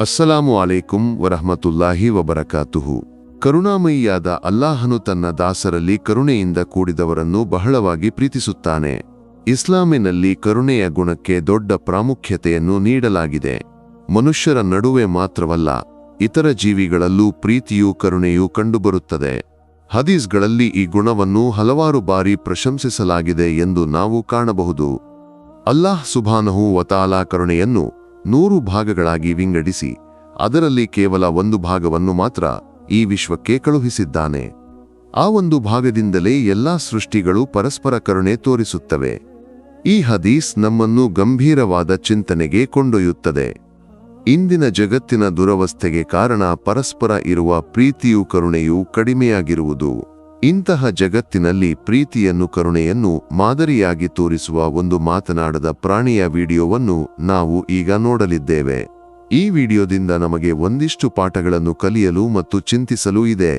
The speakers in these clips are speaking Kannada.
ಅಸ್ಸಲಾಮು ಅಲೈಕುಂ ವರಹಮತುಲ್ಲಾಹಿ ವಬರಕಾತುಹು. ಕರುಣಾಮಯಿಯಾದ ಅಲ್ಲಾಹನು ತನ್ನ ದಾಸರಲ್ಲಿ ಕರುಣೆಯಿಂದ ಕೂಡಿದವರನ್ನು ಬಹಳವಾಗಿ ಪ್ರೀತಿಸುತ್ತಾನೆ. ಇಸ್ಲಾಮಿನಲ್ಲಿ ಕರುಣೆಯ ಗುಣಕ್ಕೆ ದೊಡ್ಡ ಪ್ರಾಮುಖ್ಯತೆಯನ್ನು ನೀಡಲಾಗಿದೆ. ಮನುಷ್ಯರ ನಡುವೆ ಮಾತ್ರವಲ್ಲ, ಇತರ ಜೀವಿಗಳಲ್ಲೂ ಪ್ರೀತಿಯೂ ಕರುಣೆಯೂ ಕಂಡುಬರುತ್ತದೆ. ಹದೀಸ್ಗಳಲ್ಲಿ ಈ ಗುಣವನ್ನು ಹಲವಾರು ಬಾರಿ ಪ್ರಶಂಸಿಸಲಾಗಿದೆ ಎಂದು ನಾವು ಕಾಣಬಹುದು. ಅಲ್ಲಾಹ್ ಸುಭಾನಹು ವತಾಲಾ ಕರುಣೆಯನ್ನು ನೂರು ಭಾಗಗಳಾಗಿ ವಿಂಗಡಿಸಿ, ಅದರಲ್ಲಿ ಕೇವಲ ಒಂದು ಭಾಗವನ್ನು ಮಾತ್ರ ಈ ವಿಶ್ವಕ್ಕೆ ಕಳುಹಿಸಿದ್ದಾನೆ. ಆ ಒಂದು ಭಾಗದಿಂದಲೇ ಎಲ್ಲಾ ಸೃಷ್ಟಿಗಳು ಪರಸ್ಪರ ಕರುಣೆ ತೋರಿಸುತ್ತವೆ. ಈ ಹದೀಸ್ ನಮ್ಮನ್ನು ಗಂಭೀರವಾದ ಚಿಂತನೆಗೆ ಕೊಂಡೊಯ್ಯುತ್ತದೆ. ಇಂದಿನ ಜಗತ್ತಿನ ದುರವಸ್ಥೆಗೆ ಕಾರಣ ಪರಸ್ಪರ ಇರುವ ಪ್ರೀತಿಯು ಕರುಣೆಯೂ ಕಡಿಮೆಯಾಗಿರುವುದು. ಇಂತಹ ಜಗತ್ತಿನಲ್ಲಿ ಪ್ರೀತಿಯನ್ನು ಕರುಣೆಯನ್ನು ಮಾದರಿಯಾಗಿ ತೋರಿಸುವ ಒಂದು ಮಾತನಾಡದ ಪ್ರಾಣಿಯ ವಿಡಿಯೋವನ್ನು ನಾವು ಈಗ ನೋಡಲಿದ್ದೇವೆ ಈ ವಿಡಿಯೋದಿಂದ ನಮಗೆ ಒಂದಿಷ್ಟು ಪಾಠಗಳನ್ನು ಕಲಿಯಲು ಮತ್ತು ಚಿಂತಿಸಲು ಇದೆ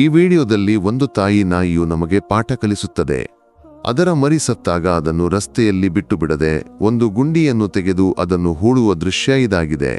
ಈ ವಿಡಿಯೋದಲ್ಲಿ ಒಂದು ತಾಯಿ ನಾಯಿಯು ನಮಗೆ ಪಾಠ ಕಲಿಸುತ್ತದೆ. ಅದರ ಮರಿ ಸತ್ತಾಗ ಅದನ್ನು ರಸ್ತೆಯಲ್ಲಿ ಬಿಟ್ಟು ಬಿಡದೆ ಒಂದು ಗುಂಡಿಯನ್ನು ತೆಗೆದು ಅದನ್ನು ಹೂಳುವ ದೃಶ್ಯ ಇದಾಗಿದೆ.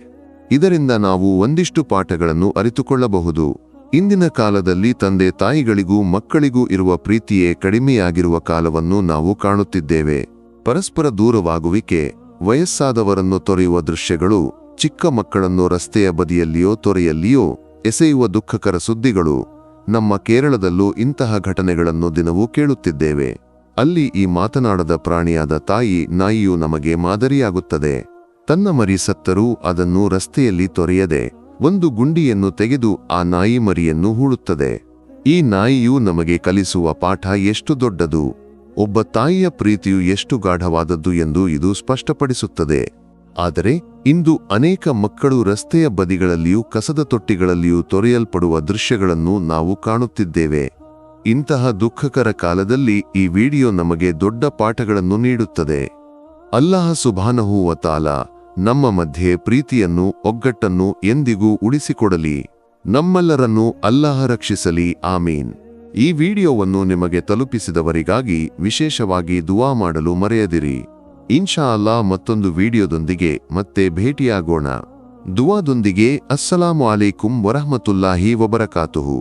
ಇದರಿಂದ ನಾವು ಒಂದಿಷ್ಟು ಪಾಠಗಳನ್ನು ಅರಿತುಕೊಳ್ಳಬಹುದು. ಇಂದಿನ ಕಾಲದಲ್ಲಿ ತಂದೆ ತಾಯಿಗಳಿಗೂ ಮಕ್ಕಳಿಗೂ ಇರುವ ಪ್ರೀತಿಯೇ ಕಡಿಮೆಯಾಗಿರುವ ಕಾಲವನ್ನು ನಾವು ಕಾಣುತ್ತಿದ್ದೇವೆ. ಪರಸ್ಪರ ದೂರವಾಗುವಿಕೆ, ವಯಸ್ಸಾದವರನ್ನು ತೊರೆಯುವ ದೃಶ್ಯಗಳು, ಚಿಕ್ಕ ಮಕ್ಕಳನ್ನು ರಸ್ತೆಯ ಬದಿಯಲ್ಲಿಯೋ ತೊರೆಯಲ್ಲಿಯೋ ಎಸೆಯುವ ದುಃಖಕರ ಸುದ್ದಿಗಳು ನಮ್ಮ ಕೇರಳದಲ್ಲೂ ಇಂತಹ ಘಟನೆಗಳನ್ನು ದಿನವೂ ಕೇಳುತ್ತಿದ್ದೇವೆ. ಅಲ್ಲಿ ಈ ಮಾತನಾಡದ ಪ್ರಾಣಿಯಾದ ತಾಯಿ ನಾಯಿಯು ನಮಗೆ ಮಾದರಿಯಾಗುತ್ತದೆ. ತನ್ನ ಮರಿ ಸತ್ತರೂ ಅದನ್ನು ರಸ್ತೆಯಲ್ಲಿ ತೊರೆಯದೆ, ಒಂದು ಗುಂಡಿಯನ್ನು ತೆಗೆದು ಆ ನಾಯಿ ಮರಿಯನ್ನು ಹೂಳುತ್ತದೆ. ಈ ನಾಯಿಯು ನಮಗೆ ಕಲಿಸುವ ಪಾಠ ಎಷ್ಟು ದೊಡ್ಡದು. ಒಬ್ಬ ತಾಯಿಯ ಪ್ರೀತಿಯು ಎಷ್ಟು ಗಾಢವಾದದ್ದು ಎಂದು ಇದು ಸ್ಪಷ್ಟಪಡಿಸುತ್ತದೆ. ಆದರೆ ಇಂದು ಅನೇಕ ಮಕ್ಕಳು ರಸ್ತೆಯ ಬದಿಗಳಲ್ಲಿಯೂ ಕಸದ ತೊಟ್ಟಿಗಳಲ್ಲಿಯೂ ತೊರೆಯಲ್ಪಡುವ ದೃಶ್ಯಗಳನ್ನು ನಾವು ಕಾಣುತ್ತಿದ್ದೇವೆ. ಇಂತಹ ದುಃಖಕರ ಕಾಲದಲ್ಲಿ ಈ ವಿಡಿಯೋ ನಮಗೆ ದೊಡ್ಡ ಪಾಠಗಳನ್ನು ನೀಡುತ್ತದೆ. ಅಲ್ಲಾಹ ಸುಭಾನಹೂವ ತಾಲ ನಮ್ಮ ಮಧ್ಯೆ ಪ್ರೀತಿಯನ್ನು, ಒಗ್ಗಟ್ಟನ್ನು ಎಂದಿಗೂ ಉಳಿಸಿಕೊಡಲಿ. ನಮ್ಮೆಲ್ಲರನ್ನೂ ಅಲ್ಲಾಹ ರಕ್ಷಿಸಲಿ, ಆಮೀನ್. ಈ ವಿಡಿಯೋವನ್ನು ನಿಮಗೆ ತಲುಪಿಸಿದವರಿಗಾಗಿ ವಿಶೇಷವಾಗಿ ದುವಾ ಮಾಡಲು ಮರೆಯದಿರಿ. ಇನ್ಶಾ ಅಲ್ಲಾ ಮತ್ತೊಂದು ವಿಡಿಯೋದೊಂದಿಗೆ ಮತ್ತೆ ಭೇಟಿಯಾಗೋಣ. ದುವಾದೊಂದಿಗೆ ಅಸ್ಸಲಾಮು ಅಲೈಕುಂ ವರಹಮತುಲ್ಲಾಹಿ ವಬರಕಾತುಹು.